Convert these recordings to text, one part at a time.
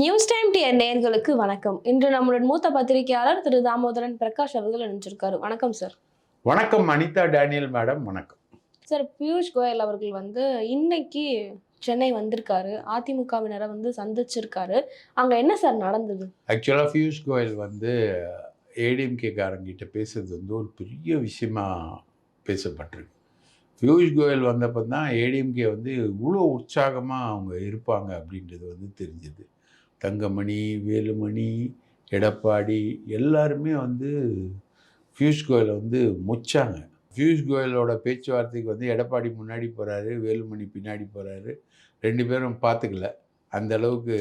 News time TN நேயர்களுக்கு வணக்கம். இன்று நம்முடன் மூத்த பத்திரிகையாளர் திரு தாமோதரன் பிரகாஷ் அவர்கள் இணைஞ்சிருக்காரு. வணக்கம் சார். வணக்கம் அனிதா டேனியல் மேடம். வணக்கம். சார் பியூஷ் கோயல் அவர்கள் வந்து இன்னைக்கு சென்னை வந்திருக்காரு. அதிமுகவினரை வந்து சந்திச்சிருக்காரு. அங்க என்ன சார் நடந்தது? ஆக்சுவலாக பியூஷ் கோயல் வந்து ஏடிஎம்கே காரங்கிட்ட பேசுறது வந்து ஒரு பெரிய விஷயமா பேசப்பட்டிருக்கு. பியூஷ் கோயல் வந்தப்போ தான் ஏடிஎம்கே வந்து இவ்வளோ உற்சாகமாக அவங்க இருப்பாங்க அப்படின்றது வந்து தெரிஞ்சுது. தங்கமணி வேலுமணி எடப்பாடி எல்லாருமே வந்து பியூஷ் கோயலை வந்து முச்சாங்க. பியூஷ் கோயலோட பேச்சுவார்த்தைக்கு வந்து எடப்பாடி முன்னாடி போகிறாரு வேலுமணி பின்னாடி போகிறாரு ரெண்டு பேரும் பார்த்துக்கல அந்த அளவுக்கு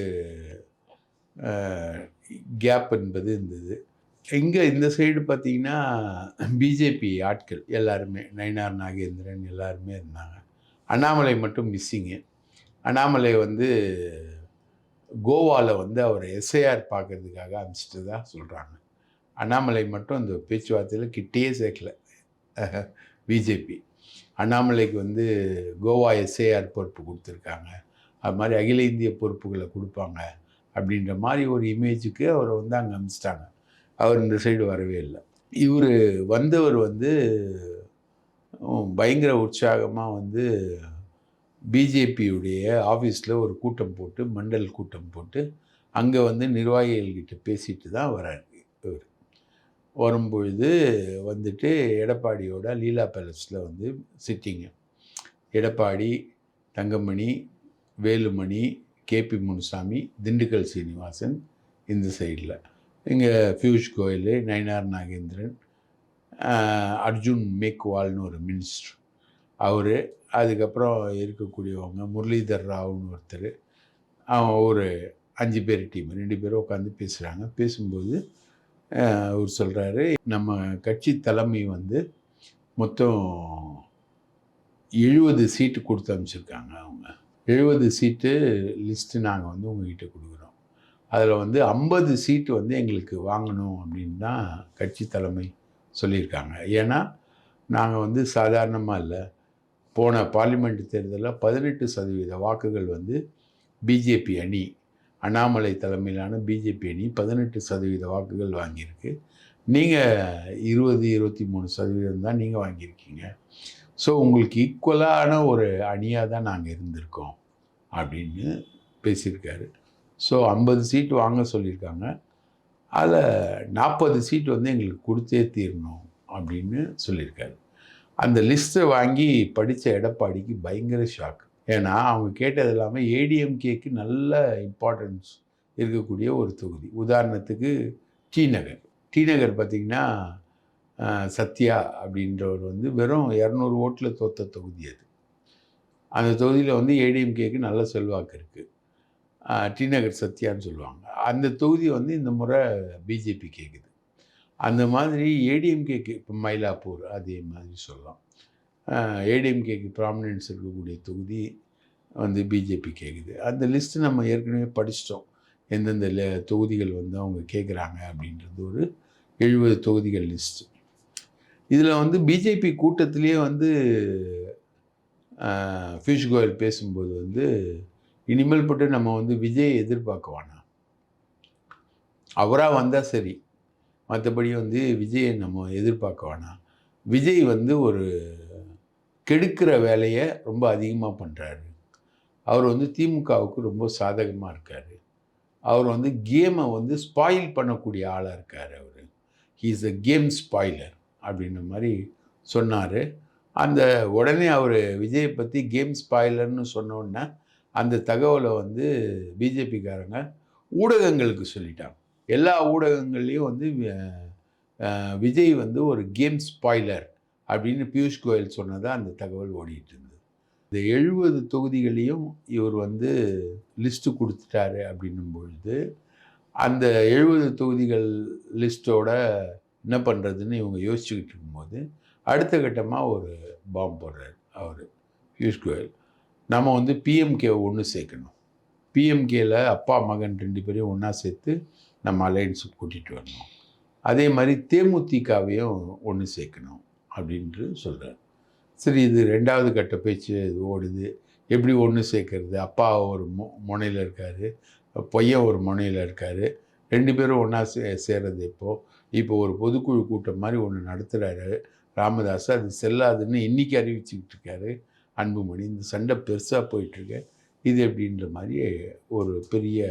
கேப் என்பது இருந்தது. இங்கே இந்த சைடு பார்த்திங்கன்னா பிஜேபி ஆட்கள் எல்லாருமே நயினார் நாகேந்திரன் எல்லாருமே இருந்தாங்க. அண்ணாமலை மட்டும் மிஸ்ஸிங்கு அண்ணாமலை வந்து கோவாவில் வந்து அவர் எஸ்ஐஆர் பார்க்கறதுக்காக அனுப்பிச்சிட்டு சொல்கிறாங்க அண்ணாமலை மட்டும் அந்த பேச்சுவார்த்தையில் கிட்டேயே சேர்க்கல. பிஜேபி அண்ணாமலைக்கு வந்து கோவா எஸ்ஐஆர் பொறுப்பு கொடுத்துருக்காங்க. அது மாதிரி அகில இந்திய பொறுப்புகளை கொடுப்பாங்க அப்படின்ற மாதிரி ஒரு இமேஜுக்கு அவரை வந்து அங்கே அனுப்பிச்சிட்டாங்க அவர் இந்த சைடு வரவே இல்லை. இவர் வந்தவர் வந்து பயங்கர உற்சாகமாக வந்து பிஜேபியுடைய ஆஃபீஸில் ஒரு கூட்டம் போட்டு மண்டல் கூட்டம் போட்டு அங்கே வந்து நிர்வாகிகள்கிட்ட பேசிட்டு தான் வராரு இவர். வரும்பொழுது வந்துட்டு எடப்பாடியோட லீலா பேலஸில் வந்து சிட்டிங்க எடப்பாடி தங்கமணி வேலுமணி கேபி முனுசாமி திண்டுக்கல் சீனிவாசன் இந்த சைடில். இங்கே பியூஷ் கோயல் நயனார் நாகேந்திரன் அர்ஜுன் மேக்வால்னு ஒரு மினிஸ்டர். அவர் அதுக்கப்புறம் இருக்கக்கூடியவங்க முரளிதர் ராவ்னு ஒருத்தர். அவன் ஒரு அஞ்சு பேர் டீம் ரெண்டு பேரும் உட்காந்து பேசுகிறாங்க பேசும்போது அவர் சொல்கிறாரு நம்ம கட்சி தலைமை வந்து மொத்தம் எழுபது சீட்டு கொடுத்து அனுப்பிச்சிருக்காங்க அவங்க. எழுபது சீட்டு லிஸ்ட்டு நாங்கள் வந்து உங்ககிட்ட கொடுக்குறோம். அதில் வந்து ஐம்பது சீட்டு வந்து எங்களுக்கு வாங்கணும் அப்படின்னு தான் கட்சி தலைமை சொல்லியிருக்காங்க. ஏன்னா நாங்கள் வந்து சாதாரணமாக இல்லை. போன பார்லிமெண்ட் தேர்தலில் பதினெட்டு சதவீத வாக்குகள் வந்து பிஜேபி அணி அண்ணாமலை தலைமையிலான பிஜேபி அணி பதினெட்டு சதவீத வாக்குகள் வாங்கியிருக்கு. நீங்கள் இருபது இருபத்தி மூணு சதவீதம் தான் நீங்கள் வாங்கியிருக்கீங்க. ஸோ உங்களுக்கு ஈக்குவலான ஒரு அணியாக தான் நாங்கள் இருந்திருக்கோம் அப்படின்னு பேசியிருக்காரு. ஸோ ஐம்பது சீட் வாங்க சொல்லியிருக்காங்க. அதில் நாற்பது சீட் வந்து எங்களுக்கு கொடுத்தே தீரணும் அப்படின்னு சொல்லியிருக்காரு. அந்த லிஸ்ட்டை வாங்கி படித்த எடப்பாடிக்கு பயங்கர ஷாக் ஏன்னா அவங்க கேட்டது எல்லாமே ஏடிஎம்கேக்கு நல்ல இம்பார்ட்டன்ஸ் இருக்கக்கூடிய ஒரு தொகுதி. உதாரணத்துக்கு டி நகர் டி நகர் பார்த்திங்கன்னா சத்யா அப்படின்றவர் வந்து வெறும் இரநூறு ஓட்டில் தோத்த தொகுதி அது. அந்த தொகுதியில் வந்து ஏடிஎம்கேக்கு நல்ல செல்வாக்கு இருக்குது டி நகர் சத்யான்னு சொல்லுவாங்க. அந்த தொகுதி வந்து இந்த முறை பிஜேபி கேட்குது அந்த மாதிரி ஏடிஎம்கேக்கு இப்போ மயிலாப்பூர் அதே மாதிரி சொல்லலாம். ஏடிஎம்கேக்கு ப்ராமினன்ஸ் இருக்கக்கூடிய தொகுதி வந்து பிஜேபி கேட்குது அந்த லிஸ்ட்டு நம்ம ஏற்கனவே படிச்சிட்டோம். எந்தெந்த தொகுதிகள் வந்து அவங்க கேட்குறாங்க அப்படின்றது ஒரு எழுபது தொகுதிகள் லிஸ்ட்டு இதில் வந்து பிஜேபி கூட்டத்திலேயே வந்து பியூஷ் கோயல் பேசும்போது வந்து இனிமேல் பட்டு நம்ம வந்து விஜய் எதிர்பார்க்க வேணாம். அவராக வந்தால் சரி. மற்றபடி வந்து விஜயை நம்ம எதிர்பார்க்க வேணாம். விஜய் வந்து ஒரு கெடுக்கிற வேலையை ரொம்ப அதிகமாக பண்ணுறாரு அவர் வந்து திமுகவுக்கு ரொம்ப சாதகமாக இருக்கார். அவர் வந்து கேமை வந்து ஸ்பாயில் பண்ணக்கூடிய ஆளாக இருக்கார் அவர். He is a game spoiler அப்படின்ற மாதிரி சொன்னார். அந்த உடனே அவர் விஜயை பற்றி கேம் ஸ்பாயிலர்னு சொன்ன உடனே அந்த தகவலை வந்து பிஜேபிக்காரங்க ஊடகங்களுக்கு சொல்லிட்டாங்க. எல்லா ஊடகங்கள்லேயும் வந்து விஜய் வந்து ஒரு கேம் ஸ்பாய்லர் அப்படின்னு பியூஷ் கோயல் சொன்னதாக அந்த தகவல் ஓடிட்டு இருந்தது. இந்த எழுபது தொகுதிகளையும் இவர் வந்து லிஸ்ட்டு கொடுத்துட்டாரு அப்படின்னும் பொழுது அந்த எழுபது தொகுதிகள் லிஸ்ட்டோட என்ன பண்ணுறதுன்னு இவங்க யோசிச்சுக்கிட்டு இருக்கும்போது அடுத்த கட்டமாக ஒரு பாம்பு போடுறாரு அவர் பியூஷ் கோயல். நம்ம வந்து பிஎம்கே ஒன்று சேர்க்கணும். பிஎம்கேயில் அப்பா மகன் ரெண்டு பேரையும் ஒன்றா சேர்த்து நம்ம அலையன்ஸுக்கு கூட்டிகிட்டு வரணும். அதே மாதிரி தேமுதிகவையும் ஒன்று சேர்க்கணும் அப்படின்ட்டு சொல்கிறார் சரி இது ரெண்டாவது கட்ட பேச்சு இது ஓடுது. எப்படி ஒன்று சேர்க்கறது? அப்பா ஒரு மு முனையில் இருக்கார். பையன் ஒரு முனையில் இருக்கார். ரெண்டு பேரும் ஒன்றா சே சேர்றது இப்போது இப்போ ஒரு பொதுக்குழு கூட்டம் மாதிரி ஒன்று நடத்துகிறாரு ராமதாஸ் அது செல்லாதுன்னு இன்னைக்கு அறிவிச்சுக்கிட்டு இருக்காரு. அன்புமணி இந்த சண்டை பெருசாக போயிட்டுருக்கு இது எப்படின்ற மாதிரி ஒரு பெரிய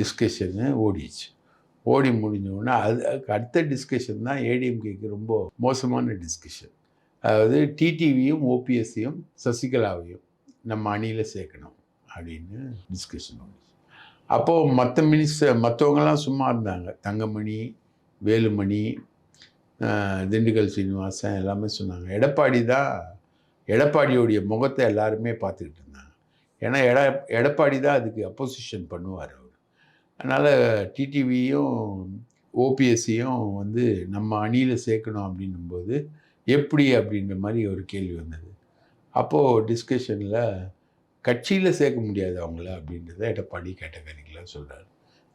டிஸ்கஷனு ஓடிச்சு. ஓடி முடிஞ்சோடனே அது அதுக்கு அடுத்த டிஸ்கஷன் தான் ஏடிஎம்கேக்கு ரொம்ப மோசமான டிஸ்கஷன் அதாவது டிடிவியும் ஓபிஎஸ்சியும் சசிகலாவையும் நம்ம அணியில் சேர்க்கணும் அப்படின்னு டிஸ்கஷன் ஓடிச்சு. அப்போது மற்ற மினிஸ்டர் மற்றவங்கெல்லாம் சும்மா இருந்தாங்க. தங்கமணி வேலுமணி திண்டுக்கல் சீனிவாசன் எல்லாமே சொன்னாங்க. எடப்பாடி தான் எடப்பாடியோடைய முகத்தை எல்லாருமே பார்த்துக்கிட்டு இருந்தாங்க. ஏன்னா எட எடப்பாடி தான் அதுக்கு அப்போசிஷன் பண்ணுவார் அவர். அதனால் டிடிவியும் ஓபிஎஸ்சியும் வந்து நம்ம அணியில் சேர்க்கணும் அப்படின்னும்போது எப்படி அப்படின்ற மாதிரி ஒரு கேள்வி வந்தது. அப்போது டிஸ்கஷனில் கட்சியில் சேர்க்க முடியாது அவங்கள அப்படின்றத எடப்பாடி கேட்டகரிக்கலாக சொல்கிறார்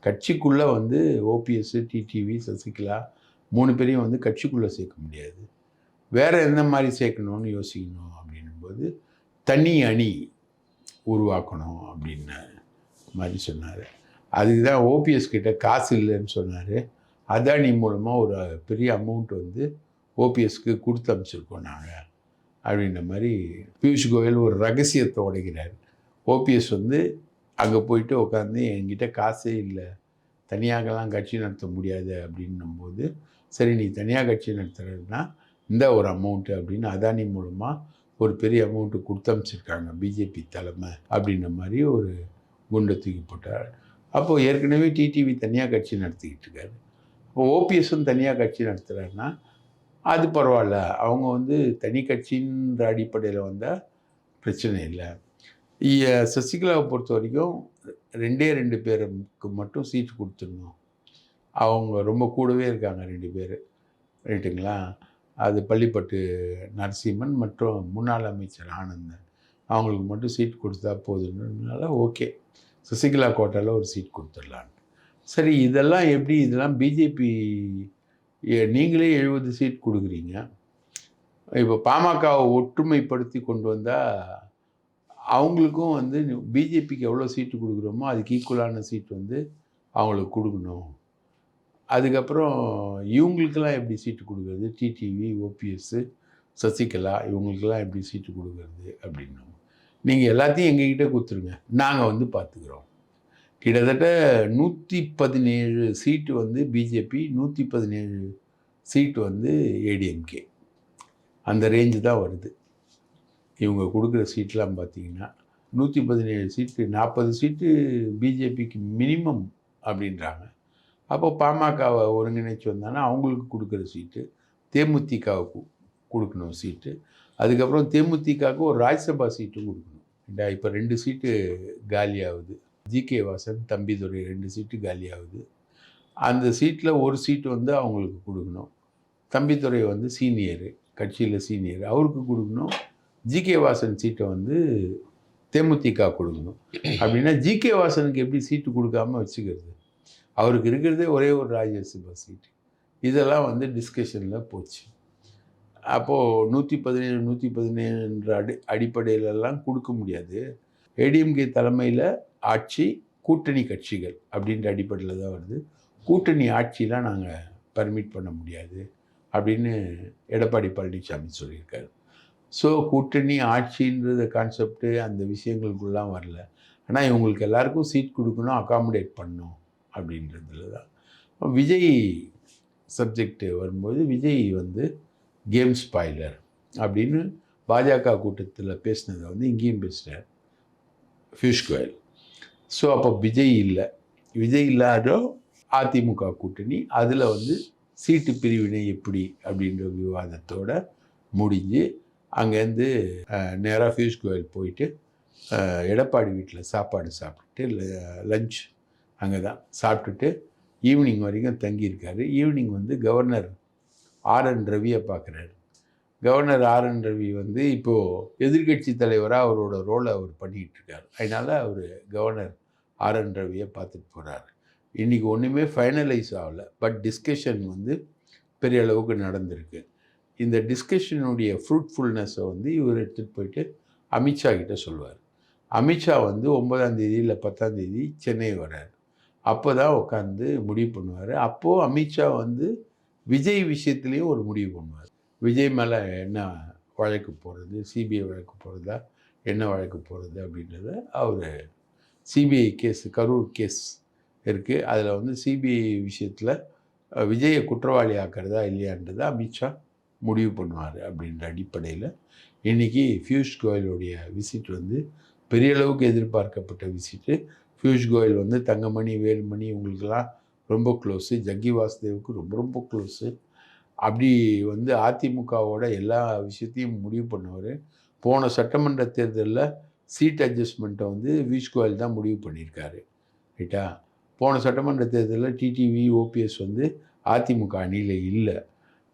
கட்சிக்குள்ளே வந்து ஓபிஎஸ் டிடிவி சசிகலா மூணு பேரையும் வந்து கட்சிக்குள்ளே சேர்க்க முடியாது. வேறு எந்த மாதிரி சேர்க்கணும்னு யோசிக்கணும் அப்படின்னும்போது தனி அணி உருவாக்கணும் அப்படின்ன மாதிரி சொன்னார். அதுக்கு தான் ஓபிஎஸ் கிட்ட காசு இல்லைன்னு சொன்னார். அதானி மூலமாக ஒரு பெரிய அமௌண்ட் வந்து ஓபிஎஸ்க்கு கொடுத்து அனுப்பிச்சிருக்கோம் நாங்கள் அப்படின்ற மாதிரி பியூஷ் கோயல் ஒரு ரகசியத்தை உடைக்கிறார். ஓபிஎஸ் வந்து அங்கே போயிட்டு உட்காந்து என்கிட்ட காசே இல்லை தனியாகலாம் கட்சி நடத்த முடியாது அப்படின்னும்போது சரி நீ தனியாக கட்சி நடத்துறதுனா இந்த ஒரு அமௌண்ட்டு அப்படின்னு அதானி மூலமாக ஒரு பெரிய அமௌண்ட்டு கொடுத்து அனுப்பிச்சிருக்காங்க பிஜேபி தலைமை அப்படின்ற மாதிரி ஒரு குண்டை தூக்கி போட்டார். அப்போது ஏற்கனவே டிடிவி தனியாக கட்சி நடத்திக்கிட்டு இருக்காரு. இப்போ ஓபிஎஸும் தனியாக கட்சி நடத்துகிறாருன்னா அது பரவாயில்ல. அவங்க வந்து தனி கட்சின்ற அடிப்படையில் வந்தால் பிரச்சனை இல்லை. இ- சசிகலாவை பொறுத்த வரைக்கும் ரெண்டே ரெண்டு பேருக்கு மட்டும் சீட்டு கொடுத்துடணும். அவங்க ரொம்ப கூடவே இருக்காங்க ரெண்டு பேர். ரைட்டுங்களா? அது பள்ளிப்பட்டு நரசிம்மன் மற்றும் முன்னாள் அமைச்சர் ஆனந்தன். அவங்களுக்கு மட்டும் சீட் கொடுத்தா போதுன்றதுனால ஓகே. சசிகலா கோட்டாவில் ஒரு சீட் கொடுத்துடலான்னு. சரி இதெல்லாம் எப்படி? இதெல்லாம் பிஜேபி நீங்களே எழுபது சீட் கொடுக்குறீங்க. இப்போ பாமகவை ஒற்றுமைப்படுத்தி கொண்டு வந்தால் அவங்களுக்கும் வந்து பிஜேபிக்கு எவ்வளோ சீட்டு கொடுக்குறோமோ அதுக்கு ஈக்குவலான சீட் வந்து அவங்களுக்கு கொடுக்கணும். அதுக்கப்புறம் இவங்களுக்கெல்லாம் எப்படி சீட்டு கொடுக்குறது? டிடிவி ஓபிஎஸ்ஸு சசிகலா இவங்களுக்கெல்லாம் எப்படி சீட்டு கொடுக்குறது அப்படின்னும். நீங்கள் எல்லாத்தையும் எங்ககிட்ட கொடுத்துருங்க. நாங்கள் வந்து பார்த்துக்குறோம் கிட்டத்தட்ட நூற்றி பதினேழு சீட்டு வந்து பிஜேபி நூற்றி பதினேழு சீட்டு வந்து ஏடிஎம்கே அந்த ரேஞ்சு தான் வருது. இவங்க கொடுக்குற சீட்லாம் பார்த்தீங்கன்னா நூற்றி பதினேழு சீட்டு நாற்பது சீட்டு பிஜேபிக்கு மினிமம் அப்படின்றாங்க. அப்போ பாமகவை ஒருங்கிணைச்சு வந்தாங்கன்னா அவங்களுக்கு கொடுக்குற சீட்டு தேமுதிகவுக்கு கொடுக்கணும் சீட்டு. அதுக்கப்புறம் தேமுதிகவுக்கு ஒரு ராஜ்யசபா சீட்டும் கொடுக்கணும். இப்போ ரெண்டு சீட்டு காலியாகுது ஜிகே வாசன் தம்பிதுரை ரெண்டு சீட்டு காலியாகுது அந்த சீட்டில் ஒரு சீட்டு வந்து அவங்களுக்கு கொடுக்கணும். தம்பிதுரை வந்து சீனியரு கட்சியில் சீனியர் அவருக்கு கொடுக்கணும். ஜிகே வாசன் சீட்டை வந்து தேமுதிக கொடுக்கணும். அப்படின்னா ஜிகே வாசனுக்கு எப்படி சீட்டு கொடுக்காம வச்சுக்கிறது? அவருக்கு இருக்கிறதே ஒரே ஒரு ராஜ்யசபா சீட்டு. இதெல்லாம் வந்து டிஸ்கஷனில் போச்சு. அப்போது நூற்றி பதினேழு நூற்றி பதினேழு என்ற அடி அடிப்படையிலெல்லாம் கொடுக்க முடியாது. ஏடிஎம்கே தலைமையில் ஆட்சி கூட்டணி கட்சிகள் அப்படின்ற அடிப்படையில் தான் வருது. கூட்டணி ஆட்சிலாம் நாங்கள் பர்மிட் பண்ண முடியாது அப்படின்னு எடப்பாடி பழனிசாமி சொல்லியிருக்காரு. ஸோ கூட்டணி ஆட்சின்றது கான்செப்ட்டு அந்த விஷயங்களுக்குலாம் வரல. ஆனால் இவங்களுக்கு எல்லாருக்கும் சீட் கொடுக்கணும் அகாமடேட் பண்ணும் அப்படின்றதுல தான் விஜய் சப்ஜெக்ட் வரும்போது விஜய் வந்து கேம் ஸ்பாய்லர் அப்படின்னு பாஜக கூட்டத்தில் பேசினதை வந்து இங்கேயும் பேசுகிறார் பியூஷ் கோயல் ஸோ அப்போ விஜய் இல்லை. விஜய் இல்லாத அதிமுக கூட்டணி அதில் வந்து சீட்டு பிரிவினை எப்படி அப்படின்ற விவாதத்தோட முடிஞ்சு அங்கேருந்து நேராக பியூஷ் கோயல் போயிட்டு எடப்பாடி வீட்டில் சாப்பாடு சாப்பிட்டுட்டு லஞ்ச் அங்கே தான் சாப்பிட்டுட்டு ஈவினிங் வரைக்கும் தங்கியிருக்காரு. ஈவினிங் வந்து கவர்னர் ஆர் என் ரவியை பார்க்குறாரு. கவர்னர் ஆர் என் ரவி வந்து இப்போது எதிர்க்கட்சி தலைவராக அவரோட ரோலை அவர் பண்ணிக்கிட்டு இருக்கார். அதனால் அவர் கவர்னர் ஆர் என் ரவியை பார்த்துட்டு போகிறாரு இன்றைக்கி ஒன்றுமே ஃபைனலைஸ் ஆகலை பட் டிஸ்கஷன் வந்து பெரிய அளவுக்கு நடந்திருக்கு. இந்த டிஸ்கஷனுடைய ஃப்ரூட்ஃபுல்னஸை வந்து இவர் எடுத்துகிட்டு போயிட்டு அமித்ஷா கிட்ட சொல்லுவார். அமித்ஷா வந்து ஒன்பதாம் தேதி இல்லை பத்தாம் தேதி சென்னை வர்றார். அப்போ தான் உட்காந்து முடிவு பண்ணுவார். அப்போது அமித்ஷா வந்து விஜய் விஷயத்துலேயும் ஒரு முடிவு பண்ணுவார். விஜய் மேலே என்ன வழக்கு போகிறது சிபிஐ வழக்கு போகிறதா என்ன வழக்கு போகிறது அப்படின்றத அவர் சிபிஐ கேஸ் கரூர் கேஸ் இருக்குது அதில் வந்து சிபிஐ விஷயத்தில் விஜயை குற்றவாளி ஆக்கிறதா இல்லையான்றதை அமித்ஷா முடிவு பண்ணுவார் அப்படின்ற அடிப்படையில். இன்றைக்கி பியூஷ் கோயலுடைய விசிட் வந்து பெரிய அளவுக்கு எதிர்பார்க்கப்பட்ட விசிட்டு. பியூஷ் கோயல் வந்து தங்கமணி வேலுமணி இவங்களுக்கெல்லாம் ரொம்ப க்ளோஸு ஜக்கி வாசுதேவுக்கு ரொம்ப ரொம்ப க்ளோஸு அப்படி வந்து அதிமுகவோட எல்லா விஷயத்தையும் முடிவு பண்ணவர். போன சட்டமன்ற தேர்தலில் சீட் அட்ஜஸ்ட்மெண்ட்டை வந்து வீஷ் கோயல் தான் முடிவு பண்ணியிருக்காரு. ரைட்டா போன சட்டமன்ற தேர்தலில் டிடிவி ஓபிஎஸ் வந்து அதிமுக அணியில் இல்லை.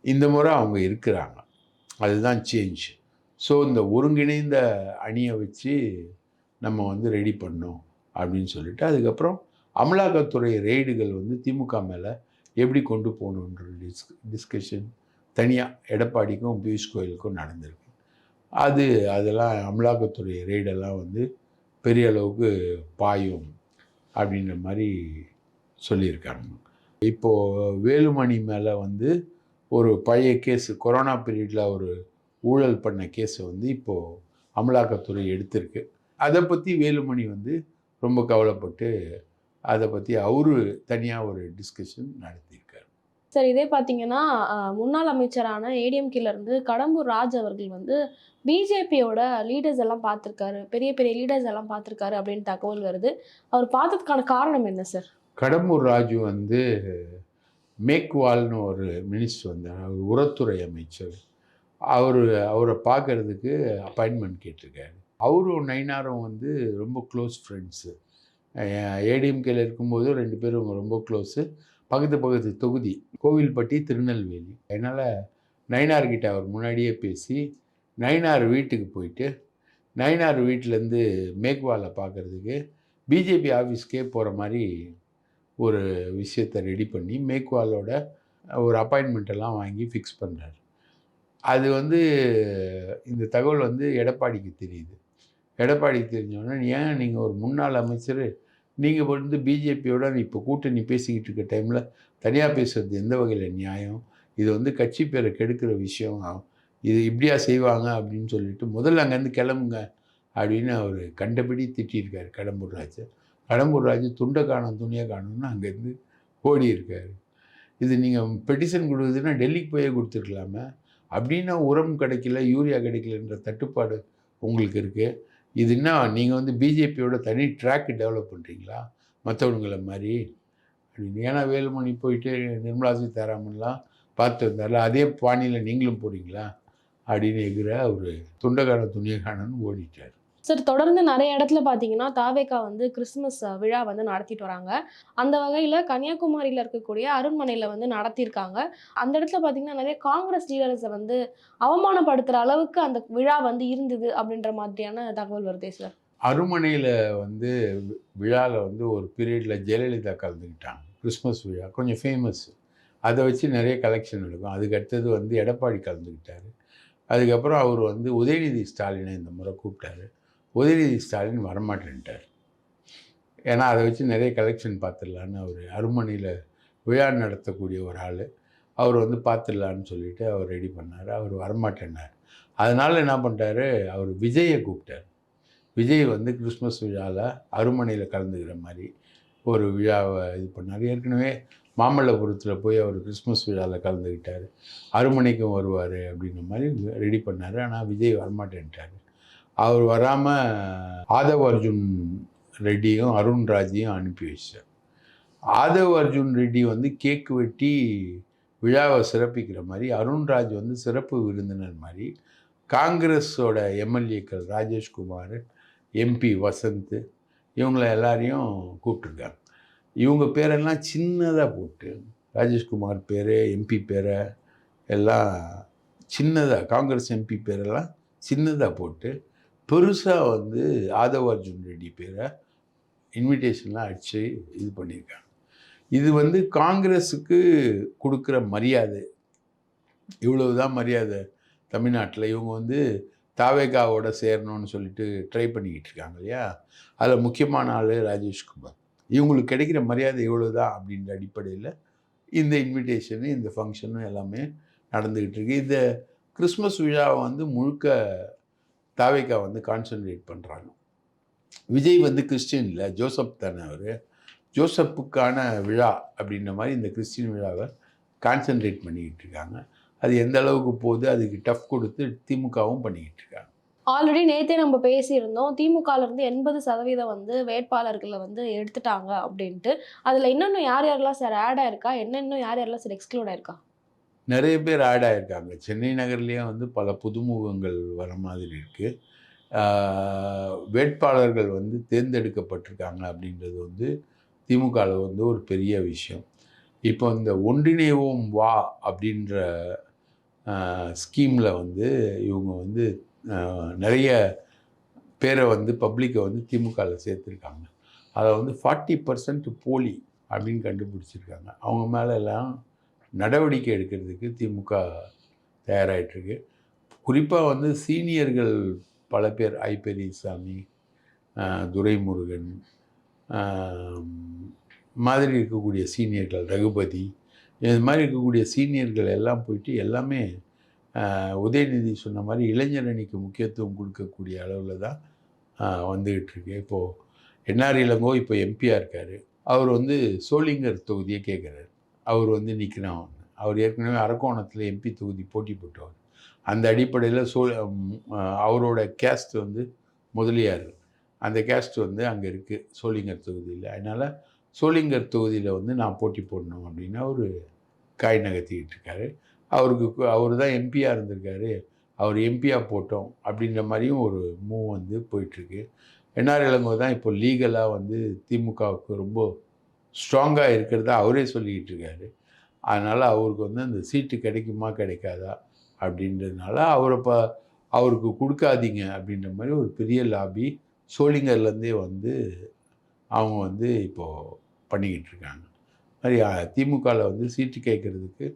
இந்த முறை அவங்க இருக்கிறாங்க. அதுதான் சேஞ்ச் ஸோ இந்த ஒருங்கிணைந்த அணியை வச்சு நம்ம வந்து ரெடி பண்ணோம் அப்படின்னு சொல்லிட்டு அதுக்கப்புறம் அமலாக்கத்துறை ரெய்டுகள் வந்து திமுக மேலே எப்படி கொண்டு போகணுன்ற டிஸ் டிஸ்கஷன் தனியாக எடப்பாடிக்கும் பியூஷ் கோயிலுக்கும் நடந்திருக்கு. அது அதெல்லாம் அமலாக்கத்துறை ரெய்டெல்லாம் வந்து பெரிய அளவுக்கு பாயும் அப்படின்ற மாதிரி சொல்லியிருக்காங்க. இப்போது வேலுமணி மேலே வந்து ஒரு பழைய கேஸு கொரோனா பீரியடில் ஒரு ஊழல் பண்ண கேஸை வந்து இப்போது அமலாக்கத்துறை எடுத்திருக்கு. அதை பற்றி வேலுமணி வந்து ரொம்ப கவலைப்பட்டு அதை பற்றி அவரு தனியாக ஒரு டிஸ்கஷன் நடத்தியிருக்காரு. சார் இதே பார்த்தீங்கன்னா முன்னாள் அமைச்சரான ஏடிஎம்கேல இருந்து கடம்பூர் ராஜ் அவர்கள் வந்து பிஜேபியோட லீடர்ஸ் எல்லாம் பார்த்துருக்காரு பெரிய பெரிய லீடர்ஸ் எல்லாம் பார்த்துருக்காரு அப்படின்னு தகவல் வருது. அவர் பார்த்ததுக்கான காரணம் என்ன சார் கடம்பூர் ராஜு வந்து மேக்வால்னு ஒரு மினிஸ்டர் வந்தார் அவர் உரத்துறை அமைச்சர். அவர் அவரை பார்க்கறதுக்கு அப்பாயின்மெண்ட் கேட்டிருக்காரு. அவரும் நைனாரும் வந்து ரொம்ப க்ளோஸ் ஃப்ரெண்ட்ஸு ஏடிஎம்கேல இருக்கும்போது ரெண்டு பேரும் ரொம்ப க்ளோஸு பக்கத்து பக்கத்து தொகுதி. கோவில்பட்டி திருநெல்வேலி. அதனால் நயினார்கிட்ட அவர் முன்னாடியே பேசி நயினார் வீட்டுக்கு போயிட்டு நயினார் வீட்டிலேருந்து மேக்வாலை பார்க்குறதுக்கு பிஜேபி ஆஃபீஸ்க்கே போகிற மாதிரி ஒரு விஷயத்தை ரெடி பண்ணி மேக்வாலோட ஒரு அப்பாயின்மெண்ட்டெல்லாம் வாங்கி ஃபிக்ஸ் பண்ணுறாரு அது வந்து இந்த தகவல் வந்து எடப்பாடிக்கு தெரியுது. எடப்பாடிக்கு தெரிஞ்சோடனே ஏன் நீங்கள் ஒரு முன்னாள் அமைச்சர் நீங்கள் வந்து பிஜேபியோட இப்போ கூட்டணி பேசிக்கிட்டு இருக்க டைமில் தனியாக பேசுகிறது எந்த வகையில் நியாயம்? இது வந்து கட்சி பேரை கெடுக்கிற விஷயம். இது இப்படியா செய்வாங்க அப்படின்னு சொல்லிட்டு முதல்ல அங்கேருந்து கிளம்புங்க அப்படின்னு அவர் கண்டபடி திட்டியிருக்காரு கடம்பூர் ராஜு கடம்பூர் ராஜு துண்டை காணும் துணியை காணும்னு அங்கேருந்து ஓடி இது நீங்கள் பெட்டிஷன் கொடுக்குதுன்னா டெல்லிக்கு போயே கொடுத்துருக்கலாமே. அப்படின்னா உரம் கிடைக்கல யூரியா கிடைக்கலன்ற தட்டுப்பாடு உங்களுக்கு இருக்குது இது என்ன நீங்கள் வந்து பிஜேபியோட தனி ட்ராக் டெவலப் பண்ணுறீங்களா மற்றவங்களை மாதிரி. அப்படின்னு. ஏன்னா வேலுமணி போயிட்டு நிர்மலா சீதாராமன்லாம் பார்த்து வந்தார்ல அதே பாணியில் நீங்களும் போகிறீங்களா அப்படின்னு எகிற அவர் துண்டகான துணியகானன் ஓடிட்டார். சார் தொடர்ந்து நிறைய இடத்துல பார்த்தீங்கன்னா தாவேக்கா வந்து கிறிஸ்மஸ் விழா வந்து நடத்திட்டு வராங்க. அந்த வகையில் கன்னியாகுமரியில் இருக்கக்கூடிய அருண்மனையில் வந்து நடத்தியிருக்காங்க அந்த இடத்துல பார்த்தீங்கன்னா நிறைய காங்கிரஸ் லீடர்ஸை வந்து அவமானப்படுத்துகிற அளவுக்கு அந்த விழா வந்து இருந்தது அப்படின்ற மாதிரியான தகவல் வருதே சார் அருமனையில் வந்து விழாவில் வந்து ஒரு பீரியடில் ஜெயலலிதா கலந்துக்கிட்டாங்க. கிறிஸ்மஸ் விழா கொஞ்சம் ஃபேமஸ் அதை வச்சு நிறைய கலெக்ஷன் எடுக்கும். அதுக்கு அடுத்தது வந்து எடப்பாடி கலந்துக்கிட்டார். அதுக்கப்புறம் அவர் வந்து உதயநிதி ஸ்டாலினை இந்த முறை கூப்பிட்டாரு. உதயநிதி ஸ்டாலின் வரமாட்டேன்ட்டார். ஏன்னா அதை வச்சு நிறைய கலெக்ஷன் பார்த்துடலான்னு அவர் அருமனையில் விழா நடத்தக்கூடிய ஒரு ஆள். அவர் வந்து பார்த்துடலான்னு சொல்லிட்டு அவர் ரெடி பண்ணார். அவர் வரமாட்டேன்னார். அதனால் என்ன பண்ணிட்டாரு? அவர் விஜயை கூப்பிட்டார். விஜய் வந்து கிறிஸ்மஸ் விழாவில் அருமனையில் கலந்துக்கிற மாதிரி ஒரு விழாவை இது பண்ணார். ஏற்கனவே மாமல்லபுரத்தில் போய் அவர் கிறிஸ்மஸ் விழாவில் கலந்துக்கிட்டார். அருமனைக்கும் வருவார் அப்படின்ற மாதிரி ரெடி பண்ணார். ஆனால் விஜய் வரமாட்டேன்ட்டார். அவர் வராமல் ஆதவ் அர்ஜுன் ரெட்டியும் அருண் ராஜையும் அனுப்பி வச்சார். ஆதவ் அர்ஜுன் ரெட்டி வந்து கேக் வெட்டி விழாவை சிறப்பிக்கிற மாதிரி அருண்ராஜ் வந்து சிறப்பு விருந்தினர் மாதிரி காங்கிரஸோட எம்எல்ஏக்கள் ராஜேஷ்குமார் எம்பி வசந்த் இவங்கள எல்லாரையும் கூப்பிட்ருக்காங்க இவங்க பேரெல்லாம் சின்னதாக போட்டு ராஜேஷ்குமார் பேர் எம்பி பேரை எல்லாம் சின்னதாக காங்கிரஸ் எம்பி பேரெல்லாம் சின்னதாக போட்டு பெருசாக வந்து ஆதவ் அர்ஜுன் ரெட்டி பேரை இன்விடேஷன்லாம் அடித்து இது பண்ணியிருக்காங்க இது வந்து காங்கிரஸுக்கு கொடுக்குற மரியாதை. இவ்வளவுதான் மரியாதை தமிழ்நாட்டில். இவங்க வந்து தாவேகாவோட சேரணும்னு சொல்லிட்டு ட்ரை பண்ணிக்கிட்டு இருக்காங்க இல்லையா? அதில் முக்கியமான ஆள் ராஜேஷ்குமார் இவங்களுக்கு கிடைக்கிற மரியாதை இவ்வளோ தான் அப்படின்ற அடிப்படையில் இந்த இன்விடேஷனு இந்த ஃபங்க்ஷனும் எல்லாமே நடந்துக்கிட்டு இருக்கு. இந்த கிறிஸ்மஸ் விழாவை வந்து முழுக்க தாவேகா வந்து கான்சென்ட்ரேட் பண்ணுறாங்க விஜய் வந்து கிறிஸ்டின் இல்லை ஜோசப் தானே அவர். ஜோசப்புக்கான விழா அப்படின்ற மாதிரி இந்த கிறிஸ்டின் விழாவை கான்சென்ட்ரேட் பண்ணிக்கிட்டு இருக்காங்க. அது எந்த அளவுக்கு போகுது அதுக்கு டஃப் கொடுத்து திமுகவும் பண்ணிக்கிட்டு இருக்காங்க. ஆல்ரெடி நேத்தே நம்ம பேசியிருந்தோம் திமுகலேருந்து எண்பது சதவீதம் வந்து வேட்பாளர்களை வந்து எடுத்துட்டாங்க அப்படின்ட்டு. அதில் இன்னொன்னு யார் யாரெல்லாம் சார் ஆட் ஆயிருக்கா? என்ன யார் யாரெல்லாம் சார் எக்ஸ்க்ளூட் ஆயிருக்கா? நிறைய பேர் ஆட் ஆகிருக்காங்க சென்னை நகர்லேயே வந்து பல புதுமுகங்கள் வர மாதிரி இருக்குது வேட்பாளர்கள் வந்து தேர்ந்தெடுக்கப்பட்டிருக்காங்க அப்படின்றது வந்து திமுகவில் வந்து ஒரு பெரிய விஷயம். இப்போ இந்த ஒன்றிணைவோம் வா அப்படின்ற ஸ்கீமில் வந்து இவங்க வந்து நிறைய பேரை வந்து பப்ளிக்கை வந்து திமுகவில் சேர்த்துருக்காங்க. அதை வந்து ஃபார்ட்டி பர்சன்ட் போலி அப்படின்னு கண்டுபிடிச்சிருக்காங்க. அவங்க மேலே எல்லாம் நடவடிக்கை எடுக்கிறதுக்கு திமுக தயாராகிட்டுருக்கு குறிப்பாக வந்து சீனியர்கள் பல பேர் ஐ பெரியசாமி துரைமுருகன் மாதிரி இருக்கக்கூடிய சீனியர்கள் ரகுபதி இது மாதிரி இருக்கக்கூடிய சீனியர்கள் எல்லாம் போயிட்டு எல்லாமே உதயநிதி சொன்ன மாதிரி இளைஞர் அணிக்கு முக்கியத்துவம் கொடுக்கக்கூடிய அளவில் தான் வந்துக்கிட்டு இருக்கு இப்போது என்ஆர் இளங்கோ இப்போ எம்பியாக இருக்கார். அவர் வந்து சோளிங்கர் தொகுதியை கேட்குறாரு அவர் வந்து நிற்கிறான் அவர் ஏற்கனவே அரக்கோணத்தில் எம்பி தொகுதி போட்டி போட்டவர் அந்த அடிப்படையில் சோ அவரோட கேஸ்ட் வந்து முதலியார். அந்த கேஸ்ட் வந்து அங்கே இருக்குது சோளிங்கர் தொகுதியில். அதனால் சோளிங்கர் தொகுதியில் வந்து நான் போட்டி போடணும் அப்படின்னு அவர் காய் நகர்த்திக்கிட்டு இருக்காரு. அவருக்கு அவர் தான் எம்பியாக இருந்திருக்காரு. அவர் எம்பியாக போட்டோம் அப்படின்ற மாதிரியும் ஒரு மூவ் வந்து போயிட்டுருக்கு என்ஆர் இளங்கோ தான் இப்போ லீகலாக வந்து திமுகவுக்கு ரொம்ப ஸ்ட்ராங்காக இருக்கிறதா அவரே சொல்லிக்கிட்டு இருக்காரு. அதனால் அவருக்கு வந்து அந்த சீட்டு கிடைக்குமா கிடைக்காதா அப்படின்றதுனால அவரை இப்போ அவருக்கு கொடுக்காதீங்க அப்படின்ற மாதிரி ஒரு பெரிய லாபி சோளிங்கர்லேருந்தே வந்து அவங்க வந்து இப்போது பண்ணிக்கிட்டு இருக்காங்க. மாதிரி திமுகவில் வந்து சீட்டு கேட்குறதுக்கு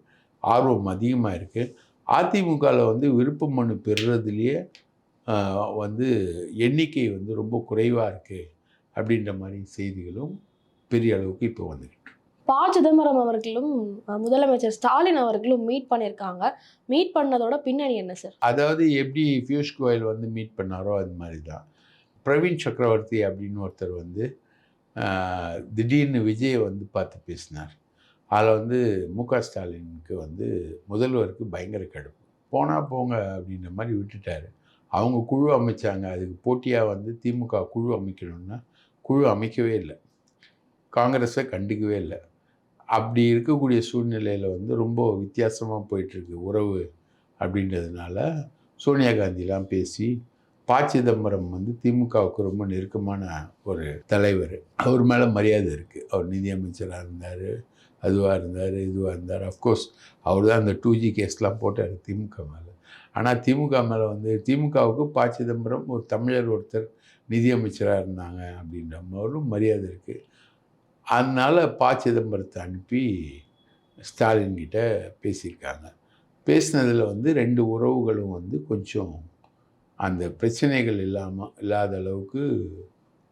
ஆர்வம் அதிகமாக இருக்குது அதிமுகவில் வந்து விருப்ப மனு பெறுறதுலேயே வந்து எண்ணிக்கை வந்து ரொம்ப குறைவாக இருக்குது அப்படின்ற மாதிரி செய்திகளும் பெரிய அளவுக்கு இப்போ வந்துக்கிட்டு. ப. சிதம்பரம் அவர்களும் முதலமைச்சர் ஸ்டாலின் அவர்களும் மீட் பண்ணியிருக்காங்க. மீட் பண்ணதோட பின்னணி என்ன சார் அதாவது எப்படி பியூஷ் கோயல் வந்து மீட் பண்ணாரோ அது மாதிரி தான் பிரவீன் சக்கரவர்த்தி அப்படின்னு ஒருத்தர் வந்து திடீர்னு விஜயை வந்து பார்த்து பேசினார். அதில் வந்து மு. க. ஸ்டாலினுக்கு வந்து முதல்வருக்கு பயங்கர கடுப்பு. போனால் போங்க அப்படின்ற மாதிரி விட்டுட்டார். அவங்க குழு அமைச்சாங்க. அதுக்கு போட்டியாக வந்து திமுக குழு அமைக்கணும்னா குழு அமைக்கவே இல்லை. காங்கிரஸை கண்டுக்கவே இல்லை. அப்படி இருக்கக்கூடிய சூழ்நிலையில் வந்து ரொம்ப வித்தியாசமாக போயிட்டுருக்கு உறவு அப்படின்றதுனால சோனியா காந்திலாம் பேசி ப. சிதம்பரம் வந்து திமுகவுக்கு ரொம்ப நெருக்கமான ஒரு தலைவர். அவர் மேலே மரியாதை இருக்குது அவர் நிதியமைச்சராக இருந்தார் அதுவாக இருந்தார் இதுவாக இருந்தார். அஃப்கோர்ஸ் அவர் தான் அந்த டூ ஜி கேஸ்லாம் போட்டார் திமுக மேலே. ஆனால் திமுக மேலே வந்து திமுகவுக்கு ப. சிதம்பரம் ஒரு தமிழர் ஒருத்தர் நிதியமைச்சராக இருந்தாங்க அப்படின்ற மாதிரியும் மரியாதை இருக்குது அதனால் ப சிதம்பரத்தை அனுப்பி ஸ்டாலின்கிட்ட பேசியிருக்காங்க. பேசினதில் வந்து ரெண்டு உறவுகளும் வந்து கொஞ்சம் அந்த பிரச்சனைகள் இல்லாமல் இல்லாத அளவுக்கு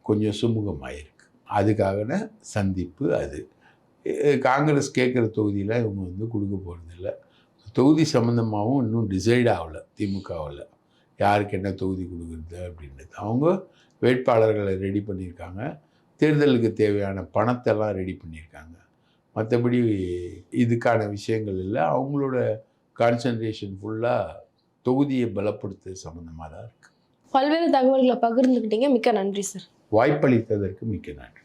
கொஞ்சம் சுமூகமாயிருக்கு. அதுக்கான சந்திப்பு அது. காங்கிரஸ் கேட்குற தொகுதியில் இவங்க வந்து கொடுக்க போகிறதில்ல தொகுதி சம்மந்தமாகவும் இன்னும் டிசைட் ஆகலை திமுகவில். யாருக்கு என்ன தொகுதி கொடுக்குறது அப்படின்றது. அவங்க வேட்பாளர்களை ரெடி பண்ணியிருக்காங்க. தேர்தலுக்கு தேவையான பணத்தெல்லாம் ரெடி பண்ணியிருக்காங்க. மற்றபடி இதுக்கான விஷயங்கள் இல்லை. அவங்களோட கான்சன்ட்ரேஷன் ஃபுல்லாக தொகுதியை பலப்படுத்துறது சம்மந்தமாக தான் இருக்குது பல்வேறு தகவல்களை பகிர்ந்துக்கிட்டீங்க மிக்க நன்றி சார். வாய்ப்பளித்ததற்கு மிக்க நன்றி.